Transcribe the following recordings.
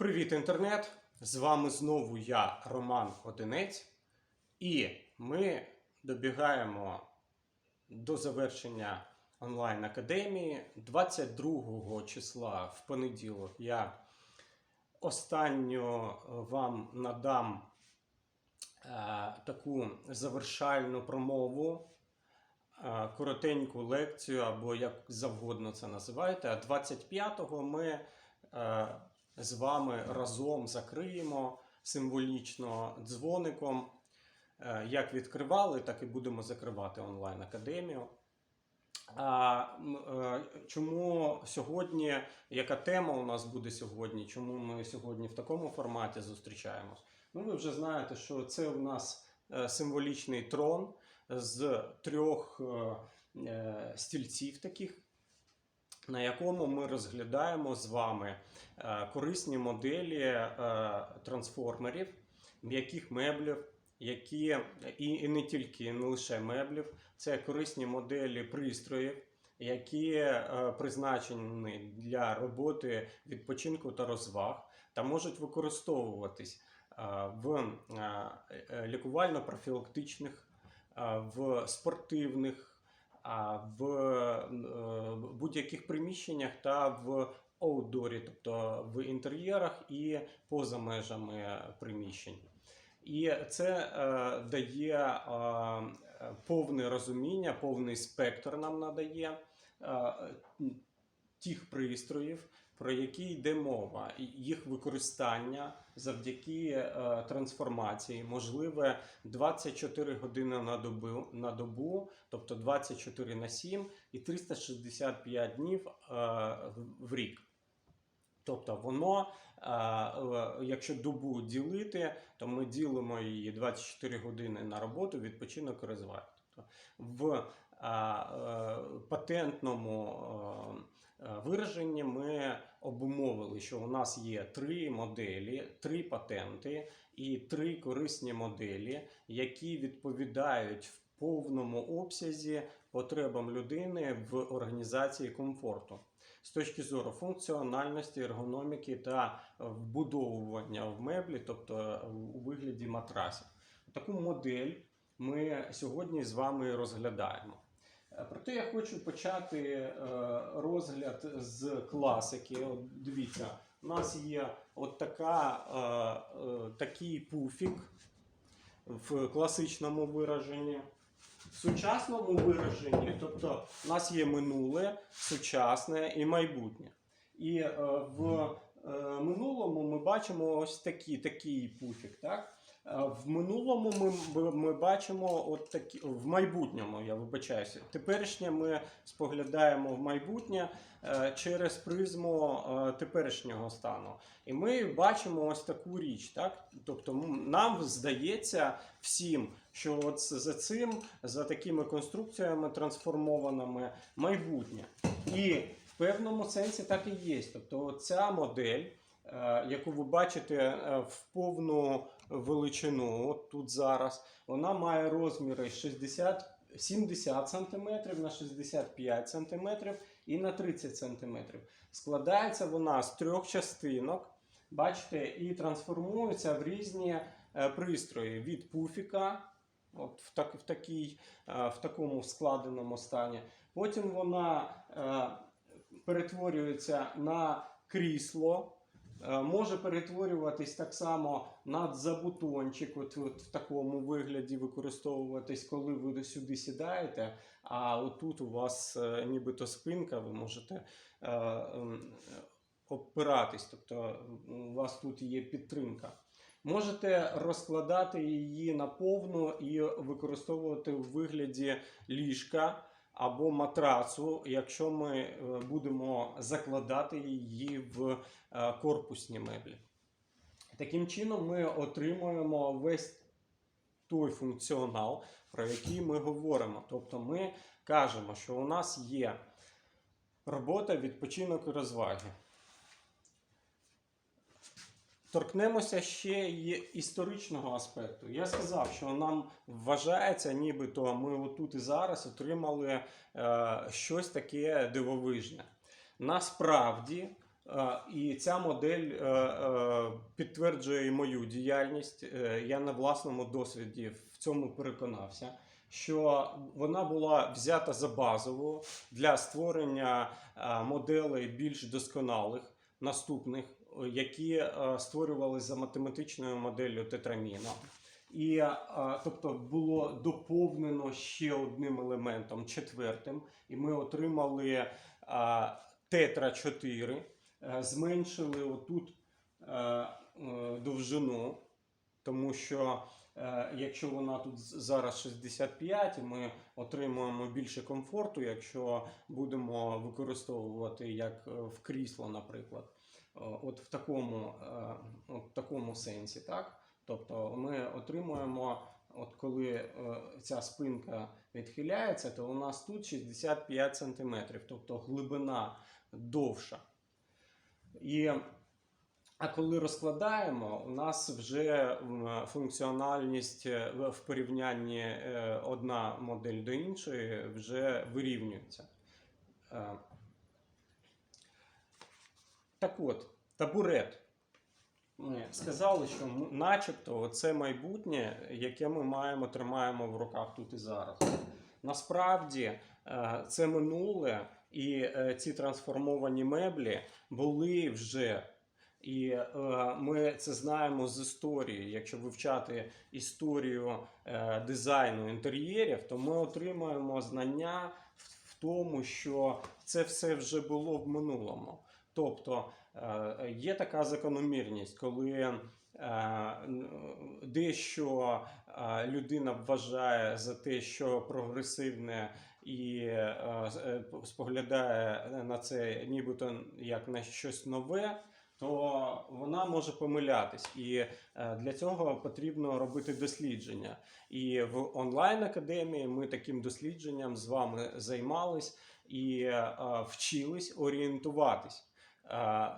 Привіт, інтернет! З вами знову я, Роман Одинець, і ми добігаємо до завершення онлайн академії 22 числа в понеділок. Я останню вам надам е, таку завершальну промову, е, коротеньку лекцію, або як завгодно це називаєте. А 25-го ми е, з вами разом закриємо символічно дзвоником. Е, Як відкривали, так і будемо закривати онлайн академію. А е, чому сьогодні, яка тема у нас буде сьогодні? Чому ми сьогодні в такому форматі зустрічаємось? Ну, ви вже знаєте, що це у нас е, символічний трон з трьох стільців таких, на якому ми розглядаємо з вами е, корисні моделі е, трансформерів, м'яких меблів, які і, не тільки, не лише меблів, це корисні моделі пристроїв, які е, призначені для роботи відпочинку та розваг та можуть використовуватись в лікувально-профілактичних, в спортивних, в е, будь-яких приміщеннях та в аудорі, тобто в інтер'єрах і поза межами приміщень. І це е, дає е, повне розуміння, повний спектр нам надає тих пристроїв, про які йде мова, їх використання завдяки е, трансформації можливе 24 години на добу, на добу, тобто 24 на 7 і 365 днів е, в- рік. Тобто воно, е, якщо добу ділити, то ми ділимо її 24 години на роботу, відпочинок і розваг. Тобто в патентному е, е, вираженні ми обумовили, що у нас є три моделі, три патенти і три корисні моделі, які відповідають в повному обсязі потребам людини в організації комфорту з точки зору функціональності, ергономіки та е, вбудовування в меблі, тобто е, у вигляді матрасів. Таку модель ми сьогодні з вами розглядаємо. Е, Проте я хочу почати е, розгляд з класики. От дивіться, у нас є от така, е, такий пуфік в класичному вираженні. В сучасному вираженні, тобто у нас є минуле, сучасне і майбутнє. І в минулому ми бачимо ось такі, такий пуфік. Так? Е, В минулому ми, ми бачимо от такі, в майбутньому, я вибачаюся. Теперішнє ми споглядаємо в майбутнє е, через призму е, теперішнього стану. І ми бачимо ось таку річ. Так? Тобто нам здається всім, що от за цим, за такими конструкціями трансформованими майбутнє. І в певному сенсі так і є. Тобто ця модель, яку ви бачите е, в повну величину, от тут зараз, вона має розміри 60, 70 см на 65 см і на 30 см. Складається вона з трьох частинок, бачите, і трансформується в різні е, пристрої від пуфіка. От в, так, в, такій, е, в такому складеному стані. Потім вона е, перетворюється на крісло, е, може перетворюватись так само на забутончик, от, от в такому вигляді використовуватись, коли ви сюди сідаєте. А отут у вас е, нібито спинка, ви можете е, ем, опиратись, тобто у вас тут є підтримка. Можете розкладати її на повну і використовувати в вигляді ліжка або матрацу, якщо ми е, будемо закладати її в е, корпусні меблі. Таким чином, ми отримуємо весь той функціонал, про який ми говоримо. Тобто ми кажемо, що у нас є робота, відпочинок і розваги. Торкнемося ще й історичного аспекту. Я сказав, що нам вважається, нібито ми отут і зараз отримали е, щось таке дивовижне. Насправді, е, І ця модель е, е, підтверджує мою діяльність. Е, Я на власному досвіді в цьому переконався, що вона була взята за базову для створення е, моделей більш досконалих наступних, які е, створювали за математичною моделлю тетраміна. І е, тобто було доповнено ще одним елементом, четвертим, і ми отримали е, тетра 4, е, зменшили отут довжину, тому що якщо вона тут зараз 65, ми отримуємо більше комфорту, якщо будемо використовувати як в крісло, наприклад. Е, От в такому, е, от в такому сенсі, так? Тобто ми отримуємо, от коли е, ця спинка відхиляється, то у нас тут 65 см, тобто глибина довша. І, а коли розкладаємо, у нас вже функціональність в порівнянні одна модель до іншої вже вирівнюється. Так от, табурет. Сказали, що начебто це майбутнє, яке ми маємо, тримаємо в руках тут і зараз. Насправді е, це минуле, і е, ці трансформовані меблі були вже. І е, ми це знаємо з історії. Якщо вивчати історію дизайну інтер'єрів, то ми отримаємо знання в, в тому, що це все вже було в минулому. Тобто е, є така закономірність, коли е, дещо е, людина вважає за те, що прогресивне і споглядає на це нібито як на щось нове, то вона може помилятись. І для цього потрібно робити дослідження. І в онлайн академії ми таким дослідженням з вами займались і вчились орієнтуватись. Е,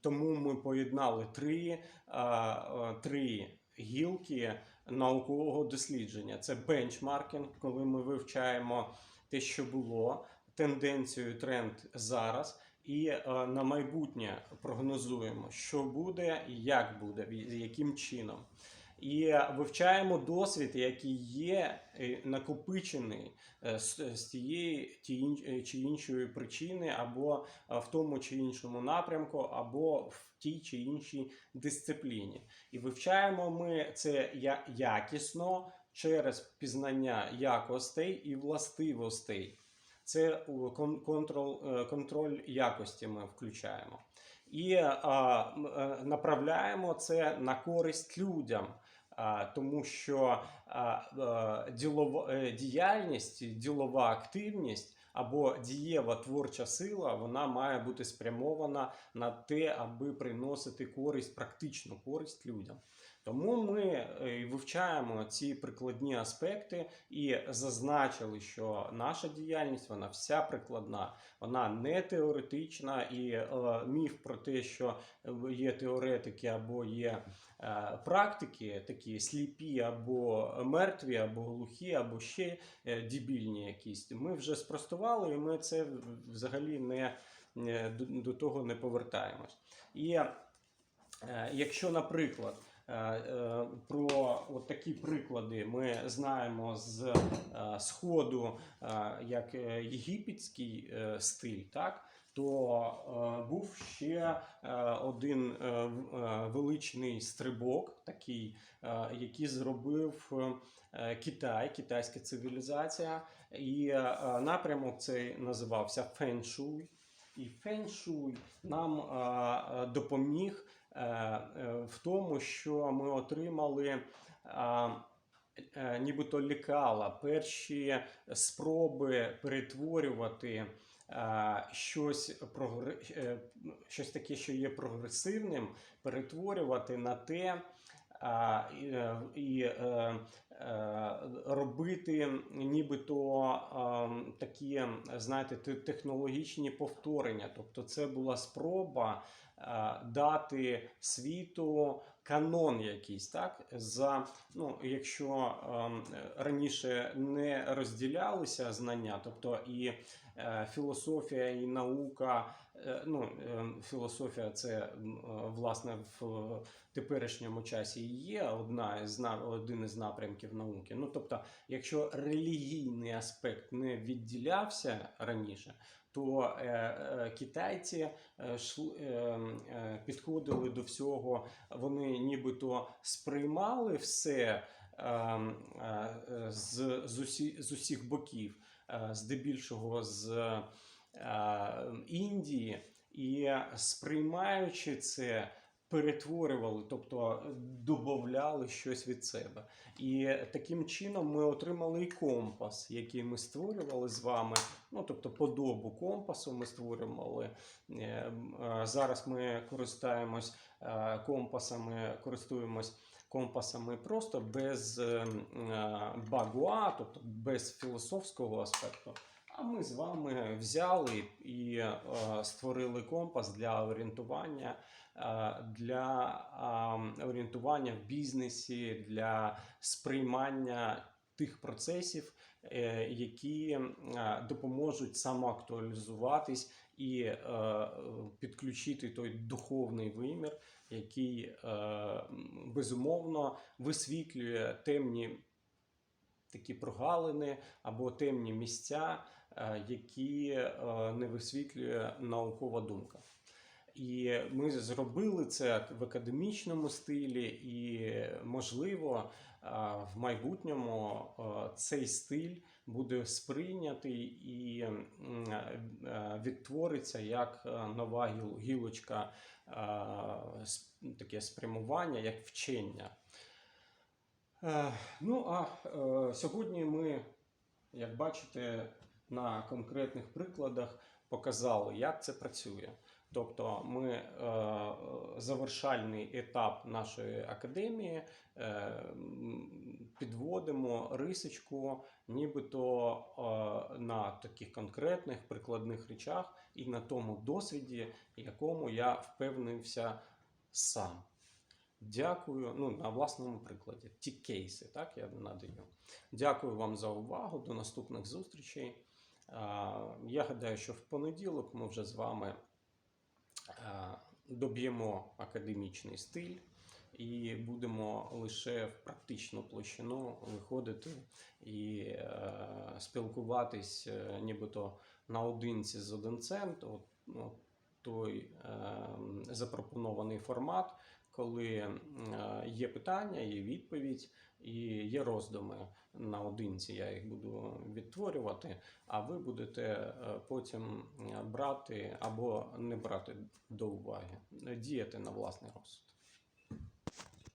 Тому ми поєднали три, е, е, три гілки наукового дослідження: це бенчмаркінг, коли ми вивчаємо те, що було, тенденцію, тренд зараз. І на майбутнє прогнозуємо, що буде і як буде, яким чином. І е, вивчаємо досвід, який є е, накопичений е, з, з тієї е, чи іншої причини, або е, в тому чи іншому напрямку, або в тій чи іншій дисципліні. І вивчаємо ми це якісно через пізнання якостей і властивостей. Це у кон- контрол, е, контроль якості ми включаємо. І а, е, направляємо це на користь людям, тому що ділова, е, діяльність, ділова активність або дієва творча сила вона має бути спрямована на те, аби приносити користь, практичну користь людям. Тому ми е, вивчаємо ці прикладні аспекти і зазначили, що наша діяльність вона вся прикладна, вона не теоретична, і е, міф про те, що є теоретики або є е, практики, такі сліпі або мертві, або глухі, або ще е, дебільні якісь. Ми вже спростували, і ми це взагалі не до, того не повертаємось. І е, якщо, наприклад, е, е, про от такі приклади ми знаємо з е, сходу, е, як е, єгипетський е, стиль, так? То е, був ще е, один е, е, величний стрибок, такий, е, який зробив е, Китай, китайська цивілізація, і е, е, напрямок цей називався феншуй. І феншуй нам е, е, допоміг е, е, в тому, що ми отримали е, е, нібито лікала, перші спроби перетворювати е, щось, е, щось таке, що є прогресивним, перетворювати на те. і, е, е, е, робити нібито е, такі, знаєте, те- технологічні повторення. Тобто, це була спроба е, дати світу канон якийсь, так? За, ну, якщо ем, раніше не розділялися знання, тобто і е, філософія, і наука е, ну, е, філософія це е, власне в теперішньому часі і є одна із один із напрямків науки. Ну тобто, якщо релігійний аспект не відділявся раніше, то е, е, китайці е, підходили до всього, вони нібито сприймали все. З, з, усі, з усіх боків, здебільшого з Індії, і сприймаючи це, перетворювали, тобто додавали щось від себе. І таким чином ми отримали і компас, який ми створювали з вами. Ну, тобто, подобу компасу ми створювали. Е, е, Зараз ми користуємось е, компасами, користуємось компасами просто без е, е, багуа, тобто без філософського аспекту. А ми з вами взяли і е, створили компас для орієнтування, е, для е, орієнтування в бізнесі, для сприймання тих процесів, е, які е, допоможуть самоактуалізуватись і е, підключити той духовний вимір, який е, безумовно висвітлює темні такі прогалини або темні місця, які е, не висвітлює наукова думка. І ми зробили це в академічному стилі, і можливо, е, в майбутньому е, цей стиль буде сприйнятий і е, відтвориться як е, нова гілочка, е, таке спрямування, як вчення. Е, Ну а е, сьогодні ми, як бачите, на конкретних прикладах показали, як це працює. Тобто, ми е, завершальний етап нашої академії е, підводимо рисочку, нібито е, на таких конкретних прикладних речах і на тому досвіді, якому я впевнився сам. Дякую. Ну, на власному прикладі. Ті кейси, так я надаю. Дякую вам за увагу. До наступних зустрічей. Я гадаю, що в понеділок ми вже з вами доб'ємо академічний стиль і будемо лише в практичну площину виходити і е, спілкуватись, е, нібито наодинці з одинцем. То, ну, той е, запропонований формат, коли е, є питання, є відповідь і є роздуми наодинці. Я їх буду відтворювати, а ви будете е, потім е, брати або не брати до уваги, діяти на власний розсуд.